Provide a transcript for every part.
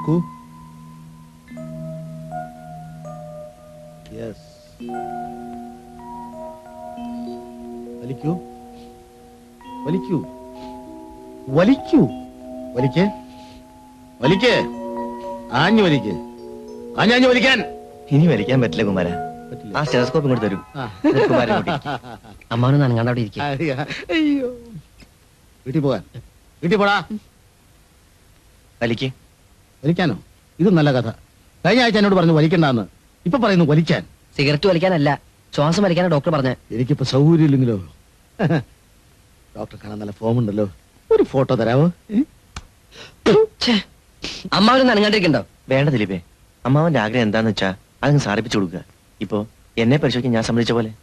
നോക്കൂ. യെസ് വലിക്കൂ. വലിക്കൂ. വലിക്കൂ. വലിക്കേ. വലിക്കേ. ആഞ്ഞു വലിക്കേ. ആഞ്ഞാഞ്ഞു വലിക്കാൻ. ഇനി വലിക്കാൻ പറ്റില്ല കുമാര. ആ സ്റ്റെറോസ്കോപ്പ് ഇങ്ങോട്ട് തരൂ. അമ്മാവന് നനങ്ങാണ്ട് അവിടെ ഇരിക്കും. അയ്യോ. വീട്ടിൽ പോകാൻ. വീട്ടിൽ പോടാ. വലിക്ക്. വലിക്കാനോ? ഇത് നല്ല കഥ. കഴിഞ്ഞ ആഴ്ച എന്നോട് പറഞ്ഞു വലിക്കണ്ടെന്ന്. ഇപ്പൊ പറയുന്നു വലിക്കാൻ. സിഗരറ്റ് വലിക്കാനല്ല ശ്വാസം വലിക്കാനോ ഡോക്ടർ പറഞ്ഞു. എനിക്കിപ്പോ സൗകര്യമില്ലെങ്കിലോ? ഡോക്ടർ കാണാൻ നല്ല ഫോം ഉണ്ടല്ലോ. ഒരു ഫോട്ടോ തരാവോ? ഒരു നനങ്ങാണ്ടിരിക്കണ്ടോ വേണ്ട ദിലീപേ. അമ്മാവന്റെ ആഗ്രഹം എന്താന്ന് വെച്ചാ അതങ്ങ് സാധിപ്പിച്ചു കൊടുക്കുക. ഇപ്പോ എന്നെ പരിശോധിക്കാൻ ഞാൻ സമ്മതിച്ച പോലെ.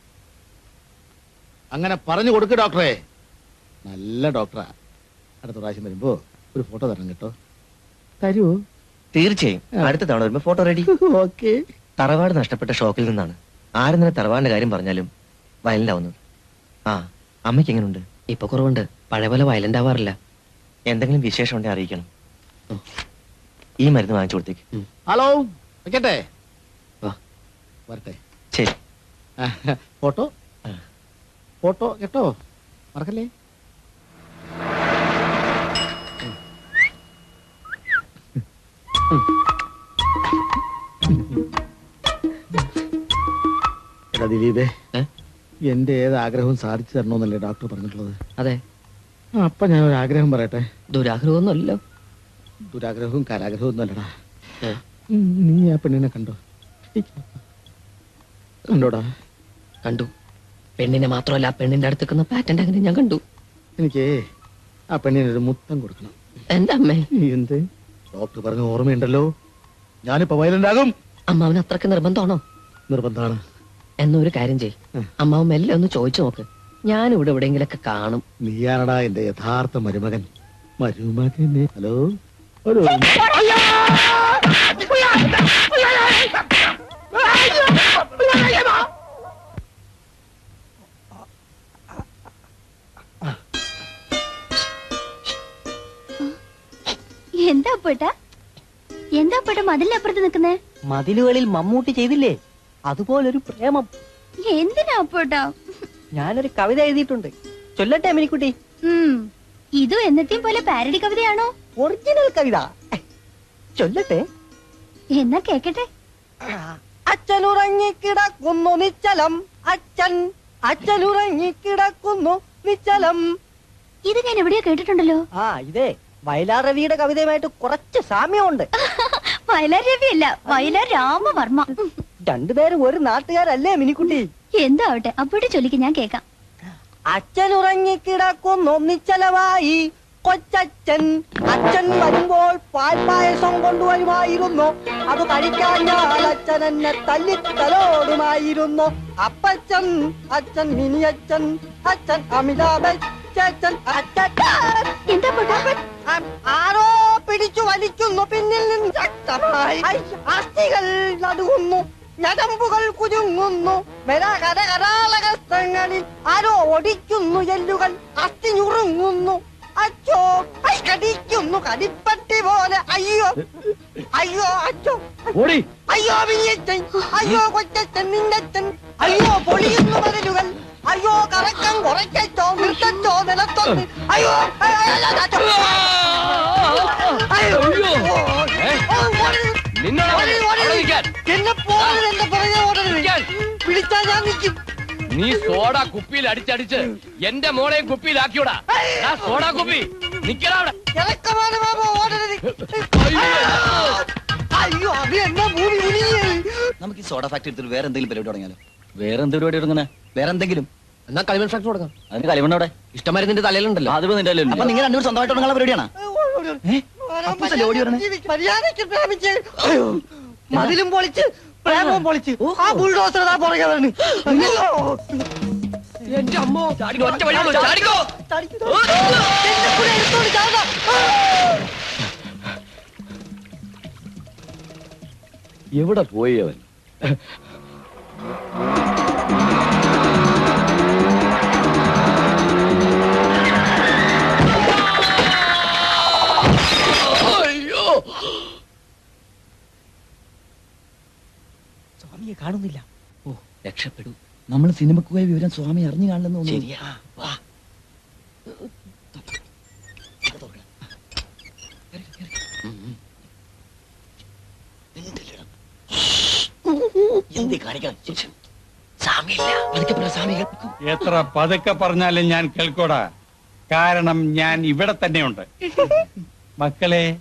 അങ്ങനെ പറഞ്ഞു കൊടുക്ക് ഡോക്ടറെ. നല്ല ഡോക്ടറാ. അടുത്ത പ്രാവശ്യം വരുമ്പോ ഒരു ഫോട്ടോ തരണം കേട്ടോ. തരുമോ തീർച്ചയായും. അടുത്ത തവണ വരുമ്പോ ഫോട്ടോ റെഡി ഓക്കെ. തറവാട് നഷ്ടപ്പെട്ട ഷോക്കിൽ നിന്നാണ്. ആരും തന്നെ തറവാടിന്റെ കാര്യം പറഞ്ഞാലും വയലന്റ് ആവുന്നത് ആ അമ്മയ്ക്ക് എങ്ങനെയുണ്ട് ഇപ്പൊ കുറവുണ്ട്. പഴയ പോലെ വയലന്റ് ആവാറില്ല. എന്തെങ്കിലും വിശേഷം ഉണ്ടെങ്കിൽ അറിയിക്കണം. ഈ മരുന്ന് വാങ്ങിച്ചു കൊടുത്തേക്ക്. ഹലോ വെക്കട്ടെ. വരട്ടെ. ശരി. ഫോട്ടോ? ഫോട്ടോ കേട്ടോ? മറക്കല്ലേ? എടാ ദിലീപേ? എന്റെ ഏത് ആഗ്രഹവും സാധിച്ചു തരണമെന്നല്ലേ ഡോക്ടർ പറഞ്ഞിട്ടുള്ളത്? അതെ. അപ്പൊ ഞാൻ ഒരു ആഗ്രഹം പറയട്ടെ? ദുരാഗ്രഹമൊന്നുമല്ലോ. ദുരാഗ്രഹവും കലാഗ്രഹവും ഒന്നും അല്ലടാ ഏ? നീ ആ പെണ്ണിനെ കണ്ടോ? കണ്ടോടാ? കണ്ടു. പെണ്ണിനെ മാത്രമല്ല ആ പെണ്ണിന്റെ അടുത്ത് നിൽക്കുന്ന പാറ്റന്റ് അങ്ങനെ ഞാൻ കണ്ടു. എനിക്ക് ആ പെണ്ണിനൊരു മുത്തം കൊടുക്കണം. എന്താ അമ്മേ? എന്ത്? ഡോക്ടർ പറഞ്ഞ ഓർമ്മയുണ്ടല്ലോ. ഞാനിപ്പോ വയലന്റ് ആകും അമ്മാവന് അത്രയ്ക്ക് നിർബന്ധമാണോ? നിർബന്ധമാണ്. എന്നൊരു കാര്യം ചെയ് അമ്മാവ് അമ്മാവൻ മെല്ലെ ഒന്ന് ചോദിച്ചു നോക്ക്. ഞാൻ ഇവിടെ എവിടെയെങ്കിലൊക്കെ കാണും. നീയാണടാ എന്റെ യഥാർത്ഥ മരുമകൻ. മരുമകൻ ഹലോ? ഹലോ എന്താ അപ്പോട്ട എന്താ അപ്പോട്ട നിൽക്കുന്നേ? മതിലുകളിൽ മമ്മൂട്ടി ചെയ്തില്ലേ? അതുപോലൊരു പ്രേമം. എന്തിനാ അപ്പോട്ടാ ഞാനൊരു കവിത എഴുതിയിട്ടുണ്ട്. ചൊല്ലട്ടെ മിനിക്കുട്ടി? ഇത് എന്നത്തെയും പോലെ പാരഡി കവിതയാണോ? ഒറിജിനൽ കവിത. ചൊല്ലട്ടെ. എന്നാ കേക്കട്ടെ. അച്ഛൻ ഉറങ്ങിക്കിടക്കുന്നു നിശ്ചലം. അച്ഛൻ അച്ഛൻ ഉറങ്ങിക്കിടക്കുന്നു നിശ്ചലം. ഇത് ഞാൻ എവിടെയോ കേട്ടിട്ടുണ്ടല്ലോ. ആ ഇതേ. വയലാർ രവിയുടെ കവിതയുമായിട്ട് കുറച്ച് സാമ്യമുണ്ട്. വയലാർ രവി അല്ല വയലാർ രാമവർമ്മ. രണ്ടുപേരും ഒരു നാട്ടുകാരല്ലേ മിനിക്കുട്ടി? എന്താവട്ടെ അവിടെ ചൊല്ലിക്ക് ഞാൻ കേക്കാം അച്ഛൻ ഉറങ്ങിക്കിടക്കുന്നു ഒന്നിച്ചലവായി കൊച്ചച്ഛൻ അച്ഛൻ വരുമ്പോൾ പാൽപായസം കൊണ്ടുവരുമായിരുന്നു അത് കഴിക്കാൻ ഞാൻ അച്ഛൻ എന്നെ തല്ലിത്തലോടുമായിരുന്നു. അപ്പച്ചൻ അച്ഛൻ മിനിയച്ഛൻ അച്ഛൻ അമിതാഭ് ബച്ചൻ അച്ഛൻ എന്താ അപ്പോട്ടാ ആരോ പിടിച്ചു വലിക്കുന്നു പിന്നിൽ നിന്ന് ശക്തമായി. അസ്ഥികൾ നടുകുന്നു ഞരമ്പുകൾ കുരുങ്ങുന്നു കരാളകസ്ഥങ്ങളിൽ ആരോ ഒടിക്കുന്നു എല്ലുകൾ അസ്ഥി ഞുറുങ്ങുന്നു. അച്ചോ കടിക്കുന്നു കടിപ്പട്ടി പോലെ. അയ്യോ അയ്യോ അച്ചോ. ഓടി. അയ്യോ വിനിയച്ചൻ അയ്യോ കൊച്ചച്ഛൻ നിന്നച്ഛൻ അയ്യോ പൊളിയുന്നു മതിലുകൾ അയ്യോ കറക്കം കുറയ്ക്കോ നിർത്തോ നിലത്തൊന്ന്. അയ്യോ. എന്നെ പോകരുത് എന്റെ പുറകെ ഓടരുത്. പിടിച്ചാ ഞാൻ നിൽക്കും. നീ സോഡ കുപ്പിയിൽ അടിച്ചടിച്ച് എന്റെ മോളെയും കുപ്പിയിലാക്കിയോടാ. ആ സോഡ കുപ്പി. നിക്കടാ അവിടെ. ഇറക്കമാണ് ബാബ ഓടരുത്. അയ്യോ. അത് എന്നാ നമുക്ക് ഈ സോഡ ഫാക്ടറി എടുത്തിട്ട് വേറെ എന്തെങ്കിലും പരിപാടി തുടങ്ങിയാലോ? വേറെ എന്ത് പരിപാടി തുടങ്ങണേ? വേറെ എന്തെങ്കിലും? എന്നാ കളിമൺ ഫാക്ടറി കൊടുക്കാം. അതിന് കളിമൺ അവിടെ ഇഷ്ടമാരി നിന്റെ തലയിലുണ്ടല്ലോ. അത് നിന്റെ അപ്പൊ നിങ്ങൾ രണ്ടുപേരും സ്വന്തമായിട്ട് പരിപാടിയാണ്? മതിലും പൊളിച്ച് പ്രേമവും പൊളിച്ച്. ആ ബുൾഡോസർ പുറകെ വരണു. എന്റെ അമ്മോ ഒറ്റ വഴിയുള്ളൂ ചാടിക്കോ. എന്നെ കൂടെ എടുത്തോണ്ട് ചാടാ. എവിടെ പോയി അവൻ? കാണുന്നില്ല. ഓ രക്ഷപ്പെടൂ. നമ്മൾ സിനിമക്ക് പോയ വിവരം സ്വാമി അറിഞ്ഞു കാണില്ലെന്ന് തോന്നുന്നു. ശരിയാ. വാ. എത്ര പതുക്കെ പറഞ്ഞാലും ഞാൻ കേൾക്കോടാ. കാരണം ഞാൻ ഇവിടെ തന്നെയുണ്ട്. മക്കളെ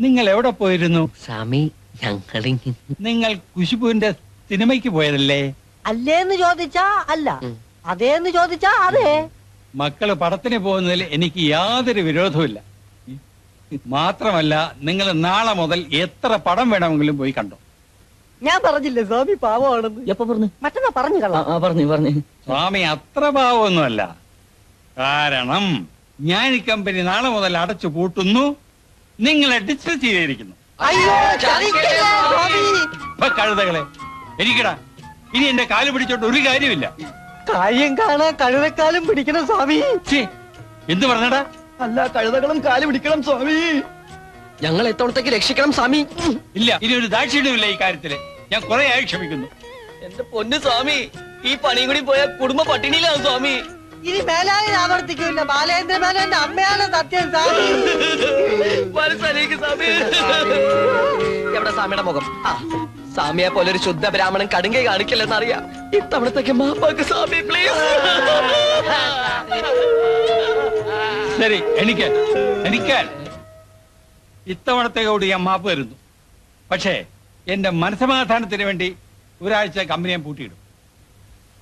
നിങ്ങൾ എവിടെ പോയിരുന്നു? സ്വാമി ഞങ്ങൾ നിങ്ങൾ കുശുബുവിന്റെ സിനിമയ്ക്ക് പോയതല്ലേ? അല്ലേന്ന് ചോദിച്ചാ അല്ല. അതേന്ന് ചോദിച്ചാ അതെ. മക്കൾ പടത്തിന് പോകുന്നതിൽ എനിക്ക് യാതൊരു വിരോധവുമില്ല. മാത്രമല്ല നിങ്ങൾ നാളെ മുതൽ എത്ര പടം വേണമെങ്കിലും പോയി കണ്ടോ? ഞാൻ പറഞ്ഞില്ലേ സ്വാമി പാവമാണെന്ന്? എപ്പോ പറഞ്ഞു? മറ്റന്നാ പറഞ്ഞു കള്ളാം. ആ പറഞ്ഞു പറഞ്ഞു. സ്വാമി അത്ര പാവമൊന്നുമല്ല. കാരണം ഞാൻ ഈ കമ്പനി നാളെ മുതൽ അടച്ചു പൂട്ടുന്നു നിങ്ങളെ ഡിസ്മിസ് ചെയ്തിരിക്കുന്നു. അയ്യോ കഴുതകളെ എനിക്കടാ ഇനി എന്റെ കാൽ പിടിച്ചോണ്ട് ഒരു കാര്യമില്ല. കാര്യം കാണാ കഴുതക്കാലം പിടിക്കണം സ്വാമി. എന്ത് പറഞ്ഞടാ? അല്ല കഴുതകളും കാൽ പിടിക്കണം സ്വാമി. ഞങ്ങൾ എത്തോളത്തേക്ക് രക്ഷിക്കണം സ്വാമി? ഇല്ല ഇനി ഒരു ദാക്ഷിണ്യമില്ല ഈ കാര്യത്തിൽ. ഞാൻ കുറെ ആയി ക്ഷമിക്കുന്നു. എന്റെ പൊന്ന് സ്വാമി ഈ പണിയും കൂടി പോയ കുടുംബ പട്ടിണിയിലാണ് സ്വാമി. ഇനി മേലായി ആവർത്തിക്കില്ല ബാലേന്ദ്ര മേനോന്റെ അമ്മയാണ് സത്യം സ്വാമി. സ്വാമി. എവിടെ സ്വാമിയുടെ മുഖം? ആ, സ്വാമിയെ പോലെ ഒരു ശുദ്ധ ബ്രാഹ്മണൻ കടുങ്കൈ കാണിക്കില്ലെന്ന് അറിയാം ഇത്തവണത്തേക്ക് മാപ്പാക്ക് സ്വാമി പ്ലീസ് ശരി എനിക്ക് എനിക്ക് ഇത്തവണത്തെ കൂടി ഞാൻ മാപ്പ് തരുന്നു. പക്ഷേ എന്റെ മനസമാധാനത്തിന് വേണ്ടി ഒരാഴ്ച കമ്പനി ഞാൻ പൂട്ടിയിടും.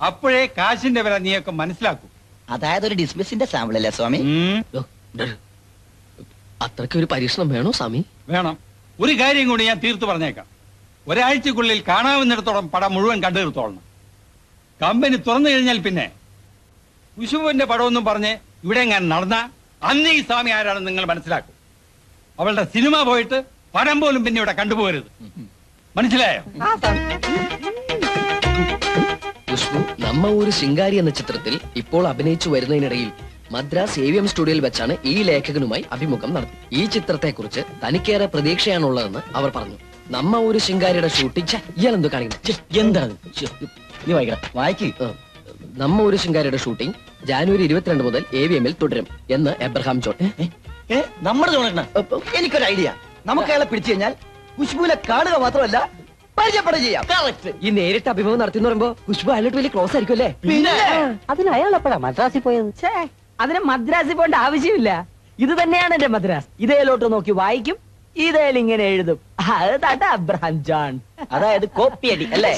അപ്പോഴേ കാശിന്റെ വില നീയൊക്കെ മനസ്സിലാക്കൂ. അതായത് ഒരു ഡിസ്മിസിന്റെ സാമ്പിൾ അല്ലേ സ്വാമി? അത്രയ്ക്ക് ഒരു പരീക്ഷണം വേണോ സ്വാമി? വേണം. ഒരു കാര്യം കൂടി ഞാൻ തീർത്തു പറഞ്ഞേക്കാം. ഒരാഴ്ചക്കുള്ളിൽ കാണാവുന്നിടത്തോളം പടം മുഴുവൻ കണ്ടു തീർത്തോളണം കമ്പനി തുറന്നു കഴിഞ്ഞാൽ പിന്നെ വിശുവിന്റെ പടമൊന്നും പറഞ്ഞ് ഇവിടെ ഞാൻ നടന്ന? അന്ന് ഈ സ്വാമി ആരാണെന്ന് നിങ്ങൾ മനസ്സിലാക്കും. അവളുടെ സിനിമ പോയിട്ട് പടം പോലും പിന്നെ ഇവിടെ കണ്ടുപോകരുത്. മനസ്സിലായോ? വിഷ്ണു നമ്മ ഒരു ശിങ്കാരി എന്ന ചിത്രത്തിൽ ഇപ്പോൾ അഭിനയിച്ചു വരുന്നതിനിടയിൽ മദ്രാസ് എ വി എം സ്റ്റുഡിയോയിൽ വെച്ചാണ് ഈ ലേഖകനുമായി അഭിമുഖം നടത്തി. ഈ ചിത്രത്തെക്കുറിച്ച് തനിക്കേറെ പ്രതീക്ഷയാണുള്ളതെന്ന് അവർ പറഞ്ഞു. നമ്മ ഒരു ശിങ്കാരിയുടെ ഷൂട്ടിങ് ഇയാൾ എന്തോ കാണിക്കുന്നു. എന്താണ്? നീ വായിക്കണം വായിക്ക്. നമ്മ ഒരു ശിങ്കാരിയുടെ ഷൂട്ടിംഗ് ജാനുവരി ഇരുപത്തിരണ്ട് മുതൽ എ വി എമ്മിൽ തുടരും എന്ന് എബ്രഹാം ജോൺ. നമ്മുടെ എനിക്കൊരു ഐഡിയ നമുക്ക് അയാളെ പിടിച്ചു കഴിഞ്ഞാൽ കുശ്ബുവിനെ കാണുക മാത്രമല്ല പരിചയപ്പെടുക ചെയ്യാം. ഈ നേരിട്ട് അഭിമുഖം നടത്തിന്ന് പറയുമ്പോ ഖുഷ്ബു അയാളോട്ട് വലിയ ക്ലോസ് ആയിരിക്കും അല്ലേ? പിന്നെ? അതിന് അയാൾ എപ്പോഴാ മദ്രാസിൽ പോയത്? ഛേ, അതിന് മദ്രാസിൽ പോകേണ്ട ആവശ്യമില്ല. ഇത് തന്നെയാണ് എന്റെ മദ്രാസ്. ഇതേലോട്ട് നോക്കി വായിക്കും ഇതേൽ ഇങ്ങനെ എഴുതും. അത് തട്ട അബ്രഹാം ജോൺ. അതായത് കോപ്പി അടി അല്ലേ?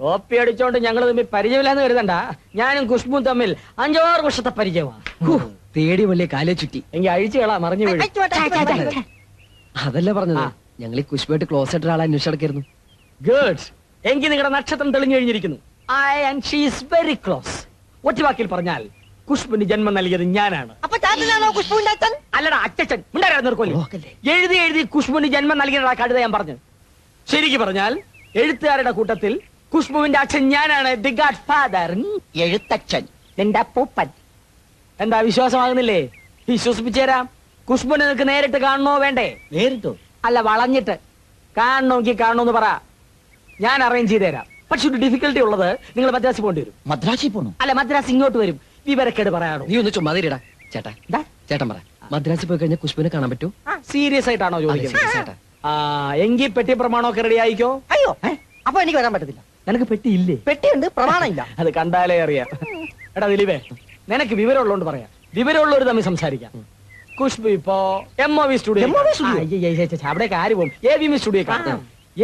കോപ്പി അടിച്ചോണ്ട് ഞങ്ങൾ തമ്മിൽ പരിചയമില്ലാന്ന് കരുതണ്ട. ഞാനും കുഷ്ബും തമ്മിൽ അഞ്ചാറ് വർഷത്തെ പരിചയമാണ്. തേടി വലിയ കാലേ ചുറ്റി. എങ്കിൽ അഴിച്ചു കളാ മറിഞ്ഞു വീഴും. അതല്ല പറഞ്ഞത്. ഞങ്ങൾ ഈ കുഷ്ബുമായിട്ട് ക്ലോസ് ആയിട്ട് ഒരാളെ അന്വേഷിച്ചടക്കായിരുന്നു. ഗുഡ് എങ്കിൽ നിങ്ങളുടെ നക്ഷത്രം തെളിഞ്ഞു കഴിഞ്ഞിരിക്കുന്നു. I and she's very close ഒറ്റ വാക്കിൽ പറഞ്ഞാൽ കുഷ്ബുന് ജന്മം നൽകിയത് ഞാനാണ്. അപ്പൊ അച്ഛൻ? അല്ലടാ അച്ഛൻ ഉണ്ടായിരുന്നു എഴുതി എഴുതി കുഷ്ബുവിന് ജന്മം നൽകിയതാ കഴുത ഞാൻ പറഞ്ഞു ശരിക്ക് പറഞ്ഞാൽ എഴുത്തുകാരുടെ കൂട്ടത്തിൽ കുഷ്ബുവിന്റെ അച്ഛൻ ഞാനാണ് ദി ഗാഡ് ഫാദർ എഴുത്തച്ഛൻ. നിന്റെ പൂപ്പൻ എന്താ വിശ്വാസമാകുന്നില്ലേ? വിശ്വസിപ്പിച്ചു തരാം കുഷ്ബുനെ നിനക്ക് നേരിട്ട് കാണണോ വേണ്ടേ? നേരിട്ടോ? അല്ല വളഞ്ഞിട്ട്. കാണണമെങ്കിൽ കാണണമെന്ന് പറ. ഞാൻ അറേഞ്ച് ചെയ്ത് തരാം പക്ഷെ ഒരു ഡിഫിക്കൽട്ടി ഉള്ളത് നിങ്ങൾ മദ്രാസിൽ പോകേണ്ടി വരും. മദ്രാസിൽ പോകണം അല്ല മദ്രാസ് ഇങ്ങോട്ട് വരും. വിവരക്കേട് പറയാണോ നീ ഒന്ന് ചുമ്മാതിരിടാ ചേട്ടാ. ചേട്ടൻ പറ മദ്രാസിൽ പോയി കഴിഞ്ഞാൽ കുഷ്ബുവിനെ കാണാൻ പറ്റൂ? സീരിയസ് ആയിട്ടാണോ ചോദിക്കുന്നത്? ചേട്ടാ ആ എങ്കിൽ പെട്ടി പ്രമാണമൊക്കെ റെഡി ആയിക്കോ? അയ്യോ അപ്പൊ എനിക്ക് വരാൻ പറ്റത്തില്ല. നിനക്ക് പെട്ടി ഇല്ലേ? പെട്ടിയുണ്ട് പ്രമാണം ഇല്ല അത് കണ്ടാലേ അറിയാം. എടാ ദിലീപേ നിനക്ക് വിവരമുള്ളതുകൊണ്ട് പറയാം. വിവരമുള്ളവർ തമ്മിൽ സംസാരിക്കാം. കുഷ്ബു ഇപ്പോ M O V studio MOV studio? അവിടേക്ക് ആര് പോകും? A V M studio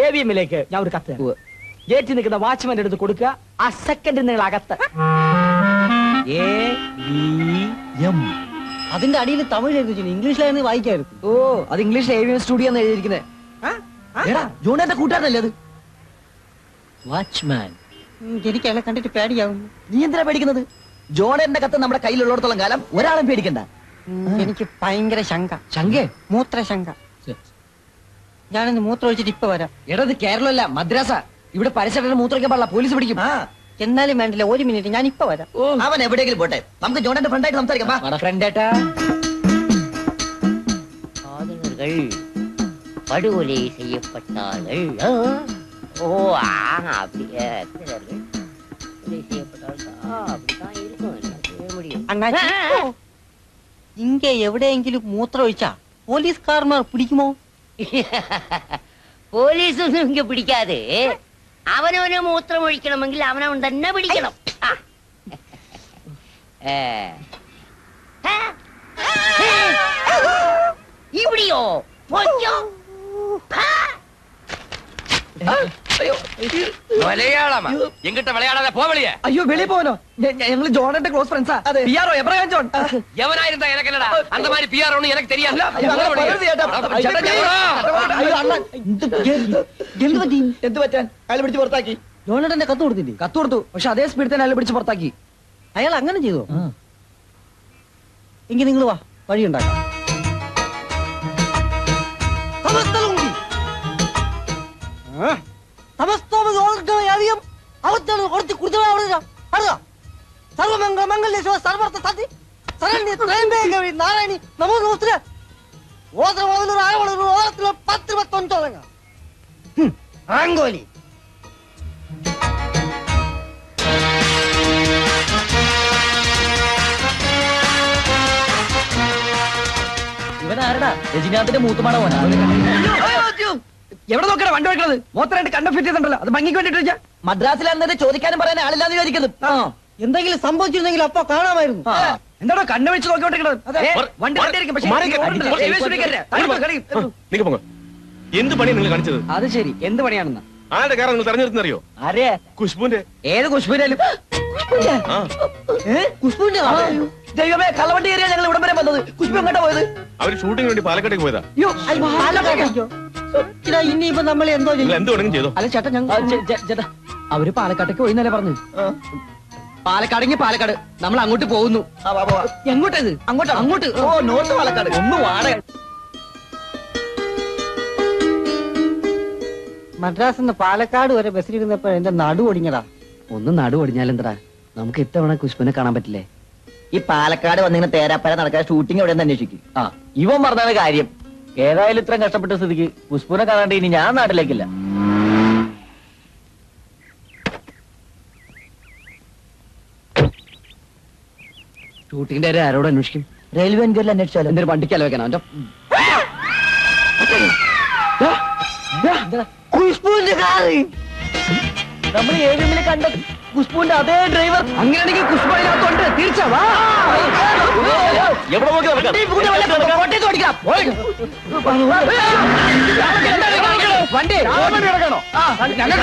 A V എമ്മിലേക്ക് ഞാൻ ഒരു കത്ത് തരാം. ഉവ്വ്. ഗേറ്റിൽ നിൽക്കുന്ന വാച്ച്മാന്റെ അടുത്ത് കൊടുക്കുക. ആ സെക്കൻഡ് നിങ്ങൾ അകത്ത് എ ബി എം. അതിന്റെ അടിയിൽ തമിഴ് എഴുതി ഇംഗ്ലീഷിലായിരുന്നു വായിക്കായിരുന്നു. ഓ അത് ഇംഗ്ലീഷ് സ്റ്റുഡിയോ എന്ന് എഴുതിയിരിക്കുന്നത് ജോണേന്റെ കൂട്ടുകാരനല്ലേ അത്? വാച്ച്മാൻ എനിക്ക് അയാളെ കണ്ടിട്ട് പേടിയാവുന്നു നീ എന്തിനാ പേടിക്കുന്നത്? ജോണേന്റെ കത്ത് നമ്മുടെ കയ്യിലുള്ളിടത്തോളം കാലം ഒരാളും പേടിക്കണ്ട. എനിക്ക് ഭയങ്കര ശങ്ക. ശങ്കേ? മൂത്ര ശങ്ക ഞാനിന്ന് മൂത്രം ഒഴിച്ചിട്ട് ഇപ്പൊ വരാം. എടാ ഇത് കേരളമല്ല മദ്രാസ. ഇവിടെ പരിസരത്തിന് മൂത്രയ്ക്കാൻ പാടില്ല പോലീസ് പിടിക്കും. എന്നാലും വേണ്ടില്ല ഒരു മിനിറ്റ് ഞാൻ ഇപ്പൊ വരാം അവൻ എവിടെയെങ്കിലും പോട്ടെ നമുക്ക് ജോണേന്റെ ഫ്രണ്ടായിട്ട് സംസാരിക്കാം വാ. ഫ്രണ്ടേട്ടാ சாதகர்கள் படுகொலை செய்யப்பட்டார்கள் ஆ? ஓ ஆ அப்படியே சரி. உதவி செய்யப்பட்டவர்கள், ஆ, அப்படித்தான் இருக்கும் என்ன செய்ய முடியும் അണ്ണാച്ചി ഇങ്ക എവിടെയെങ്കിലും മൂത്രം ഒഴിച്ചാ പോലീസുകാരന്മാർ പിടിക്കുമോ പോലീസ് ഒന്നും ഇങ്ങ പിടിക്കാതെ അവനവന് മൂത്രം ഒഴിക്കണമെങ്കിൽ അവനവൻ തന്നെ പിടിക്കണം? ഇവിടെയോ? പോച്ചോ മലയാളമാ. അയ്യോ. വെളി ജോണന്റെ ക്ലോസ് എബ്രഹാം ജോൺ? കത്ത് കൊടുത്തില്ലേ? കത്ത് കൊടുത്തു. പക്ഷെ അതേ സ്പീഡിൽ തന്നെ അയാൾ പിടിച്ച് പുറത്താക്കി. അയാൾ അങ്ങനെ ചെയ്തു? എങ്കിൽ നിങ്ങൾ വാ. വഴിയുണ്ടാക്കാം Huh? ഇവനാരടാ? രജനീകാന്തിന്റെ മൂത്തുമാട മോനാ എവിടെ നോക്കണ വണ്ടി വെക്കണത്? മോത്തരായിട്ട് കണ്ട ഫിറ്റ് ചെയ്തിട്ടുണ്ടല്ലോ. അത് ഭംഗിക്ക് വേണ്ടിട്ട് മദ്രാസിൽ മദ്രാസിലാണെന്നെ ചോദിക്കാനും പറയാൻ ആളില്ലാന്ന് വിചാരിക്കുന്നു. എന്തെങ്കിലും സംഭവിച്ചിരുന്നെങ്കിൽ അപ്പൊ കാണാമായിരുന്നു. എന്താണോ കണ്ണു വെച്ച് നോക്കിക്കൊണ്ടിരിക്കുന്നത് എന്ത് പണി നിങ്ങൾ കാണിച്ചത്? അത് ശരി. എന്ത് പണിയാണെന്ന് ആരുടെ കാര്യം നിങ്ങൾ തെരഞ്ഞെടുത്തറിയോ ആരെ? കുഷ്ബുന്റെ ഏത് ആ ദൈവമേ കള്ളവണ്ടി ഏരിയ ഞങ്ങൾ ഇവിടം വരെ വന്നത്. ഖുഷ്ബു എങ്ങോട്ടാ പോയത്? അവർ ഷൂട്ടിങ്ങിന് വേണ്ടി പാലക്കാട്ടേക്ക് പോയതാ. ഇനിയിപ്പോ നമ്മൾ എന്തോ ചെയ്യും. എന്ത് വേണമെങ്കിലും ചെയ്തോ. അല്ല ചേട്ടാ ഞങ്ങൾ ചേട്ടാ അവർ പാലക്കാട്ടേക്ക് പോയി എന്നല്ലേ പറഞ്ഞു? പാലക്കാടെങ്കിൽ പാലക്കാട് നമ്മൾ അങ്ങോട്ട് പോകുന്നു. ആ, വാ, വാ, വാ. എങ്ങോട്ടത്? അങ്ങോട്ട് അങ്ങോട്ട്. ഓ നോർത്ത് പാലക്കാട്. ഒന്ന് വാട. മദ്രാസ് നിന്ന് പാലക്കാട് വരെ ബസ്സിലിരുന്നപ്പോ എന്റെ നടു ഒടിഞ്ഞതാ. ഒന്ന് നടു ഒടിഞ്ഞാലെന്തടാ? നമുക്ക് ഇത്തവണ കുഷ്പനെ കാണാൻ പറ്റില്ലേ? ഈ പാലക്കാട് വന്നിങ്ങനെ തേരാപ്പര നടക്കാൻ ഷൂട്ടിംഗ് എവിടെ അന്വേഷിക്കും. ആ ഇവൻ പറഞ്ഞാണ് കാര്യം. ഏതായാലും ഇത്രയും കഷ്ടപ്പെട്ട സ്ഥിതിക്ക് പുഷ്പൂനെ കാണാണ്ട് ഇനി ഞാൻ നാട്ടിലേക്കില്ല. ഷൂട്ടിങ്ങിന്റെ കാര്യം ആരോട് അന്വേഷിക്കും. റെയിൽവേ എൻക്വയറിൽ അന്വേഷിച്ചാലോ? എന്തൊരു വണ്ടിക്ക് വെക്കണം അവന്റെ നമ്മൾ ഏഴുമിനെ കണ്ട കുഷ്പുവിന്റെ അതേ ഡ്രൈവർ. അങ്ങനെയാണെങ്കിൽ ഖുഷ്ബു അതിനകത്തുണ്ട് തീർച്ച വാ എവിടെ വണ്ടി ഞങ്ങൾ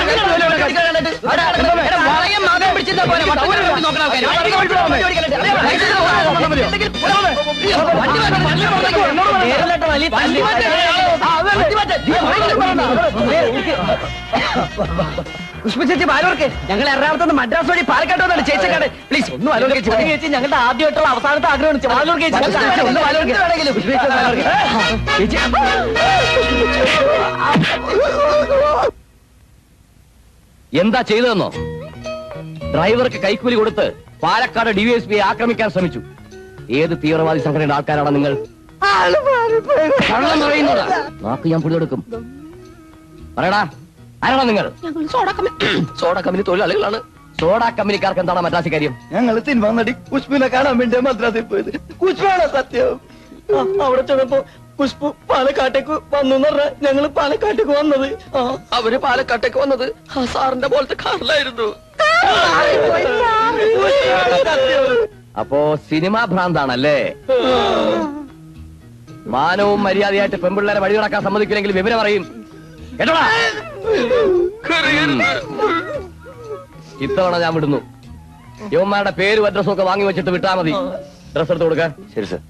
പിടിച്ചിരുന്നാ നോക്കണ ആൾക്കാര്. വണ്ടി വണ്ടി ഓടിക്കണം. അറിയാമോ? ലൈസൻസ് പോകാതെ വന്നാൽ മതിയോ? വണ്ടി മാറ്റാൻ, വണ്ടി മാറ്റാൻ, എന്നോട് വണ്ടി മാറ്റാൻ. ആ, അത് വണ്ടി മാറ്റാൻ. നീ വണ്ടി മാറ്റാൻ. പുഷ്പ ചേച്ചി ബാലോർക്ക് ഞങ്ങൾ എറണാകുളത്ത് നിന്ന് മദ്രാസ് വഴി പാലക്കാട്ട് വന്നാണ് ചേച്ചിക്കാട് പ്ലീസ് ഒന്നും ആലോചിച്ച് ചേച്ചി ഞങ്ങളുടെ ആദ്യമായിട്ടുള്ള അവസാനത്തെ ആഗ്രഹമാണ് ചെവാലൂർ ചേച്ചി. ഒന്ന് ചേച്ചി എന്താ ചെയ്തതെന്നോ ഡ്രൈവർക്ക് കൈക്കൂലി കൊടുത്ത് പാലക്കാട് ഡിവൈഎസ്പി ആക്രമിക്കാൻ ശ്രമിച്ചു ഏത് തീവ്രവാദി സംഘടനയുടെ ആൾക്കാരാണ് നിങ്ങൾ? കള്ളം പറയുന്നതാ. നാക്ക് ഞാൻ പിടിയെടുക്കും പറയടാ ആരാണ് നിങ്ങൾ? സോഡ കമ്പനി തൊഴിലാളികളാണ്. സോഡ കമ്പനിക്കാർക്ക് എന്താണ് മദ്രാസി കാര്യം? ഞങ്ങൾ സിനിമ നടി കുഷ്പുവിനെ കാണാൻ വേണ്ടി മദ്രാസിൽ പോയത്. കുഷ്പാണ് സത്യം. അവിടെ ചെന്നപ്പോ കുഷ്പു പാലക്കാട്ടേക്ക് വന്നു പറഞ്ഞ ഞങ്ങൾ പാലക്കാട്ടേക്ക് വന്നത്. അവർ പാലക്കാട്ടേക്ക് വന്നത് സാറിന്റെ പോലത്തെ കാറിലായിരുന്നു. അപ്പോ സിനിമാ ഭ്രാന്താണല്ലേ? മാനവും മര്യാദയായിട്ട് പെൺപിള്ളേരെ വഴി നടക്കാൻ സമ്മതിക്കില്ലെങ്കിൽ വിവരം അറിയും. കേട്ടോടാ? ഇത്തവണ ഞാൻ വിടുന്നു. യുവന്മാരുടെ പേരും അഡ്രസ്സും ഒക്കെ വാങ്ങി വെച്ചിട്ട് വിട്ടാ മതി. ഡ്രസ് എടുത്ത് കൊടുക്കാൻ ശരി സർ.